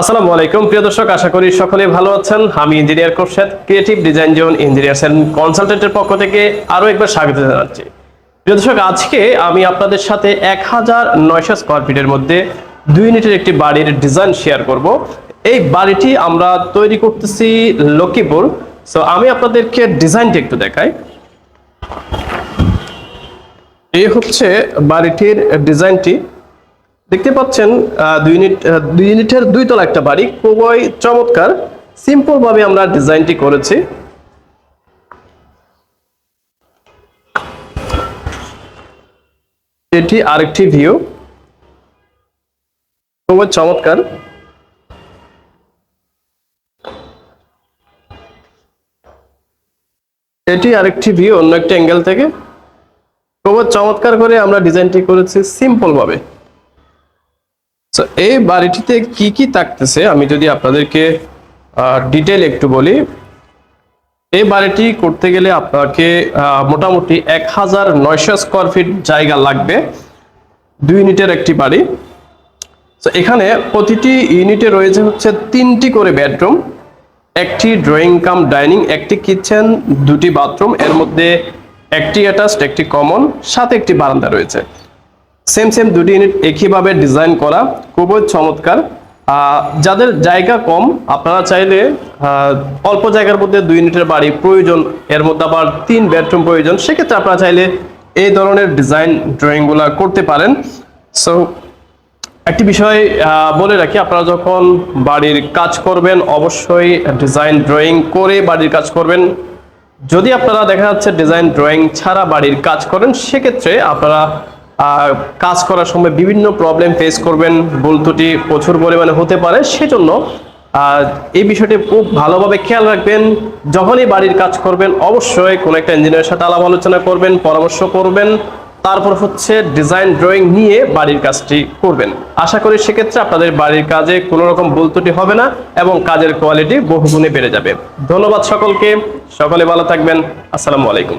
আসসালামু আলাইকুম। প্রিয় দর্শক, আশা করি সকলেই ভালো আছেন। আমি engineer Khorshed creative design zone engineers and কনসালটেন্টের পক্ষ থেকে আরও একবার স্বাগত জানাচ্ছি। প্রিয় দর্শক, আজকে আমি আপনাদের সাথে এক হাজার নয়শো স্কোয়ার ফিটের মধ্যে দুই ইউনিটের একটি বাড়ির ডিজাইন শেয়ার করব। এই বাড়িটি আমরা তৈরি করতেছি লক্ষ্মীপুর। সো আমি আপনাদেরকে ডিজাইনটি একটু দেখাই। এই হচ্ছে বাড়িটির ডিজাইনটি। দেখতে পাচ্ছেন দুই ইউনিট দুই ইউনিটের দুই তলা একটা বাড়ি। খুবই চমৎকার। সিম্পল ভাবে আমরা ডিজাইনটি করেছি। এটি আরেকটি ভিউ খুবই চমৎকার। এটি আরেকটি ভিউ অন্য একটা অ্যাঙ্গেল থেকে। খুবই চমৎকার করে আমরা ডিজাইনটি করেছি সিম্পল ভাবে So, এই বাড়িটিতে কি কি থাকতেছে? আমি যদি আপনাদেরকে ডিটেল একটু বলি। এই বাড়িটি করতে গেলে আপনাকে মোটামুটি এক হাজার নয়শো স্কোয়ার ফিট জায়গা লাগবে। দুই ইউনিটের একটি বাড়ি। তো এখানে প্রতিটি ইউনিটে রয়েছে হচ্ছে তিনটি করে বেডরুম। একটি ড্রয়িং কাম ডাইনিং একটি কিচেন দুটি বাথরুম। এর মধ্যে একটি অ্যাটাচড একটি কমন সাথে একটি বারান্দা রয়েছে। সেম সেম দুটি ইউনিট একইভাবে ডিজাইন করা খুবই চমৎকার। যাদের জায়গা কম, আপনারা চাইলে অল্প জায়গার মধ্যে দুই ইউনিটের বাড়ি প্রয়োজন, এর মধ্যে আবার তিন বেডরুম প্রয়োজন, সেক্ষেত্রে আপনারা চাইলে এই ধরনের ডিজাইন ড্রয়িংগুলো করতে পারেন। সো, একটি বিষয় বলে রাখি, আপনারা যখন বাড়ির কাজ করবেন, অবশ্যই ডিজাইন ড্রয়িং করে বাড়ির কাজ করবেন। যদি আপনারা দেখা যাচ্ছে ডিজাইন ড্রয়িং ছাড়া বাড়ির কাজ করেন, সেক্ষেত্রে আপনারা কাজ করার সময় বিভিন্ন প্রবলেম ফেস করবেন, ভুল ত্রুটি প্রচুর পরিমাণে হতে পারে, সেজন্য এই বিষয়টি খুব ভালোভাবে খেয়াল রাখবেন। যখনই বাড়ির কাজ করবেন, অবশ্যই কোনো একটা ইঞ্জিনিয়ারের সাথে আলাপ আলোচনা করবেন, পরামর্শ করবেন। তারপর হচ্ছে ডিজাইন ড্রয়িং নিয়ে বাড়ির কাজটি করবেন। আশা করি সেক্ষেত্রে আপনাদের বাড়ির কাজে কোনো রকম ভুল ত্রুটি হবে না এবং কাজের কোয়ালিটি বহুগুণে বেড়ে যাবে। ধন্যবাদ সকলকে। সকলে ভালো থাকবেন। আসসালামু আলাইকুম।